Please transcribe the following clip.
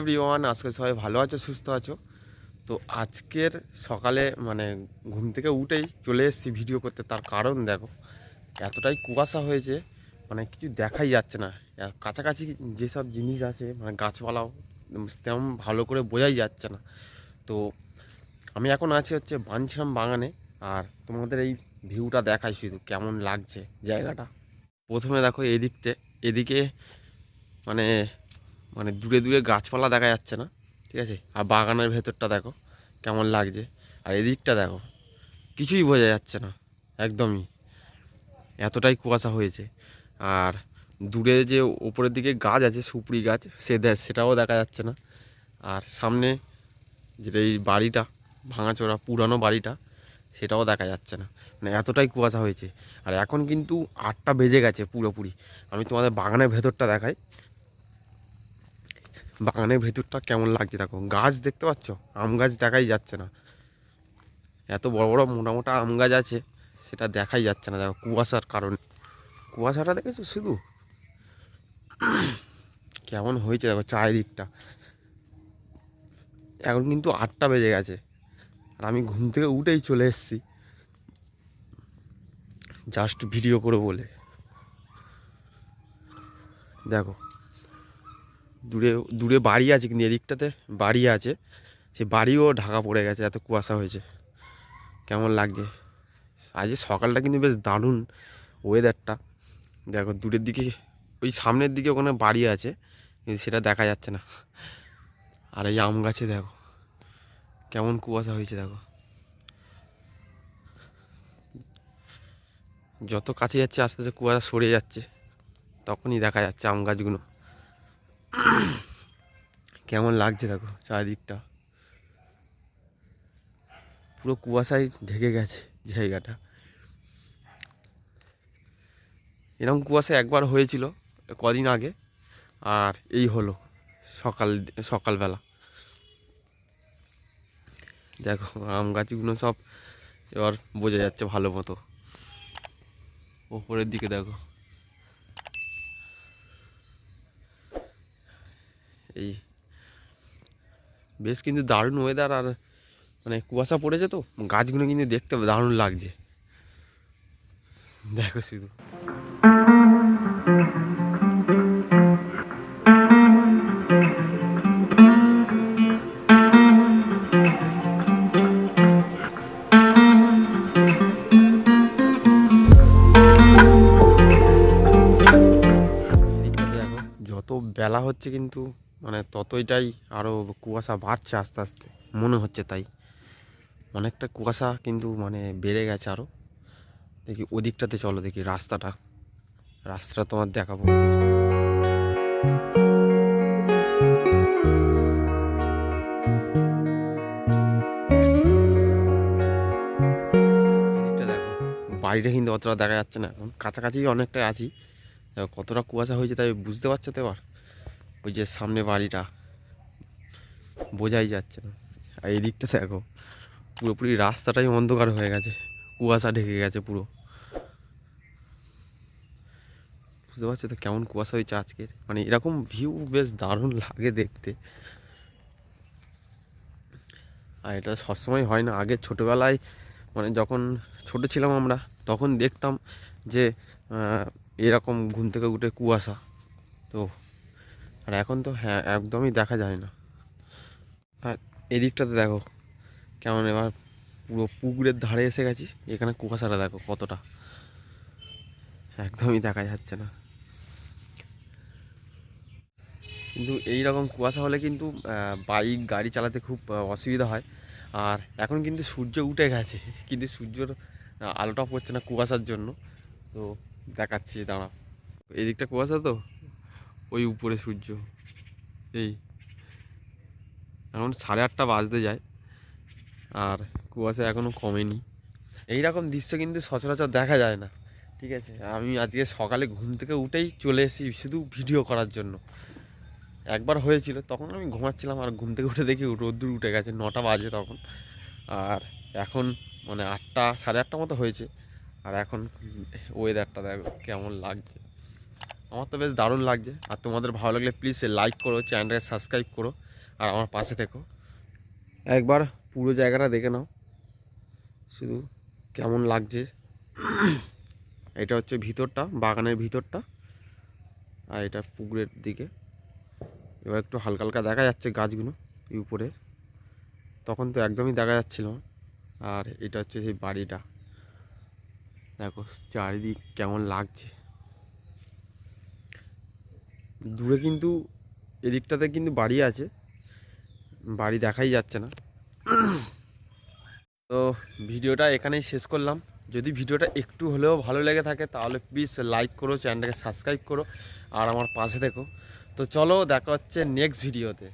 Everyone আজকে সবাই ভালো আছো, সুস্থ আছো? তো আজকের সকালে মানে ঘুম থেকে উঠেই চলে এসেছি ভিডিও করতে। তার কারণ দেখো, এতটাই কুয়াশা হয়েছে মানে কিছু দেখাই যাচ্ছে না। কাছাকাছি যেসব জিনিস আছে মানে গাছপালাও তেমন ভালো করে বোঝাই যাচ্ছে না। তো আমি এখন আছি হচ্ছে বাঞ্ছাম বাগানে, আর তোমাদের এই ভিউটা দেখাই শুধু কেমন লাগছে জায়গাটা। প্রথমে দেখো এদিকতে এদিকে মানে মানে দূরে দূরে গাছপালা দেখা যাচ্ছে না, ঠিক আছে? আর বাগানের ভেতরটা দেখো, কেমন লাগছে। আর এদিকটা দেখো, কিছুই বোঝা যাচ্ছে না, একদমই। এতটাই কুয়াশা হয়েছে। আর দূরে যে ওপরের দিকে গাছ আছে, সুপুরি গাছ, সে সেটাও দেখা যাচ্ছে না। আর সামনে যেটা এই বাড়িটা, ভাঙাচোরা পুরানো বাড়িটা, সেটাও দেখা যাচ্ছে না। মানে এতটাই কুয়াশা হয়েছে। আর এখন কিন্তু আটটা বেজে গেছে পুরোপুরি। আমি তোমাদের বাগানের ভেতরটা দেখাই। বাগানের ভেতরটা কেমন লাগছে দেখো? গাছ দেখতে পাচ্ছ? আম গাছ দেখাই যাচ্ছে না। এত বড় বড় মোটা মোটা আম গাছ আছে, সেটা দেখাই যাচ্ছে না। দেখো, কুয়াশার কারণে। কুয়াশাটা দেখেছ শুধু? কেমন হয়েছে দেখো চারিদিকটা। এখন কিন্তু আটটা বেজে গেছে। আর আমি ঘুম থেকে উঠেই চলে এসেছি। জাস্ট ভিডিও করে বলে। দেখো দূরে দূরে বাড়ি আছে কিন্তু এদিকটাতে বাড়ি আছে। সে বাড়িও ঢাকা পড়ে গেছে, এত কুয়াশা হয়েছে। কেমন লাগছে? আজ সকালটা কিন্তু বেশ দারুণ ওয়েদারটা দেখো, দূরের দিকে, ওই সামনের দিকে ওখানে বাড়ি আছে, কিন্তু সেটা দেখা যাচ্ছে না। আর এই আম গাছে দেখো, কেমন কুয়াশা হয়েছে দেখো। যত কাছে যাচ্ছে, আস্তে আস্তে কুয়াশা সরে যাচ্ছে, তখনই দেখা যাচ্ছে আম গাছগুলো। কেমন লাগছে দেখো চারিদিকটা। পুরো কুয়াশায় ঢেকে গেছে জায়গাটা। এরকম কুয়াশা একবার হয়েছিল কদিন আগে, আর এই হলো সকাল, সকালবেলা। দেখো আম গাছগুলো সব এবার বোঝা যাচ্ছে ভালো মতো। ওপরের দিকে দেখো। এই বেশ কিন্তু দারুণ ওয়েদার আর মানে কুয়াশা পড়েছে তো, গাছগুলো কিন্তু দেখতে দারুণ লাগছে। দেখো শুধু। যত বেলা হচ্ছে কিন্তু মানে ততইটাই আরও কুয়াশা বাড়ছে আস্তে আস্তে, মনে হচ্ছে তাই। অনেকটা কুয়াশা কিন্তু মানে বেড়ে গেছে আরও দেখি ওদিকটাতে চলো, দেখি রাস্তাটা। রাস্তাটা তোমার দেখাবো। বাড়িটা কিন্তু অতটা দেখা যাচ্ছে না। এখন কাছাকাছি অনেকটাই আছি। কতটা কুয়াশা হয়েছে তাই বুঝতে পারছ তো এবার? ওই যে সামনে বাড়িটা, বোঝাই যাচ্ছে না। আর এই দিকটা দেখো, পুরোপুরি রাস্তাটাই অন্ধকার হয়ে গেছে, কুয়াশা ঢেকে গেছে পুরো। বুঝতে পারছ তো কেমন কুয়াশা হয়েছে আজকের? মানে এরকম ভিউ বেশ দারুণ লাগে দেখতে। আর এটা সবসময় হয় না, আগে ছোটোবেলায় মানে যখন ছোট ছিলাম আমরা, তখন দেখতাম যে এরকম ঘুম থেকে উঠে কুয়াশা। তো আর এখন তো হ্যাঁ একদমই দেখা যায় না। আর এদিকটাতে দেখো, কেমন এবার পুরো পুকুরের ধারে এসে গেছি, এখানে কুয়াশাটা দেখো কতটা। একদমই দেখা যাচ্ছে না। কিন্তু এই রকম কুয়াশা হলে কিন্তু বাইক, গাড়ি চালাতে খুব অসুবিধা হয়। আর এখন কিন্তু সূর্য উঠে গেছে, কিন্তু সূর্যর, আলোটা পড়ছে না কুয়াশার জন্য। তো দেখাচ্ছি দাঁড়া এই দিকটা কুয়াশা তো? ওই উপরে সূর্য। এই। এখন সাড়ে আটটা বাজতে যায়। আর কুয়াশা এখনও কমেনি। এই রকম দৃশ্য কিন্তু সচরাচর দেখা যায় না। ঠিক আছে? আমি আজকে সকালে ঘুম থেকে উঠেই চলে এসেছি শুধু ভিডিও করার জন্য। একবার হয়েছিল, তখন আমি ঘুমাচ্ছিলাম আর ঘুম থেকে উঠে দেখি রোদ্দুর উঠে গেছে, নটা বাজে তখন। আর এখন মানে আটটা, সাড়ে আটটা মতো হয়েছে। আর এখন ওয়েদারটা দেখো কেমন লাগছে। আমার তো বেশ দারুণ লাগছে। আর তোমাদের ভালো লাগলে প্লিজ লাইক করো চ্যানেলটাকে সাবস্ক্রাইব করো, আর আমার পাশে থেকো। একবার পুরো জায়গাটা দেখে নাও। শুধু কেমন লাগছে। এটা হচ্ছে ভিতরটা, বাগানের ভিতরটা। আর এটা পুকুরের দিকে। এবার একটু হালকা হালকা দেখা যাচ্ছে গাছগুলো উপরে। তখন তো একদমই দেখা যাচ্ছিল। আর এটা হচ্ছে সেই বাড়িটা। দেখো, চারিদিক কেমন লাগছে। দূরে কিন্তু এদিকটাতে কিন্তু বাড়ি আছে। বাড়ি দেখাই যাচ্ছে না। তো ভিডিওটা এখানেই শেষ করলাম। যদি ভিডিওটা একটু হলেও ভালো লেগে থাকে, তাহলে প্লিজ লাইক করো চ্যানেলটাকে সাবস্ক্রাইব করো, আর আমার পাশে দেখো তো চলো দেখা হচ্ছে নেক্সট ভিডিওতে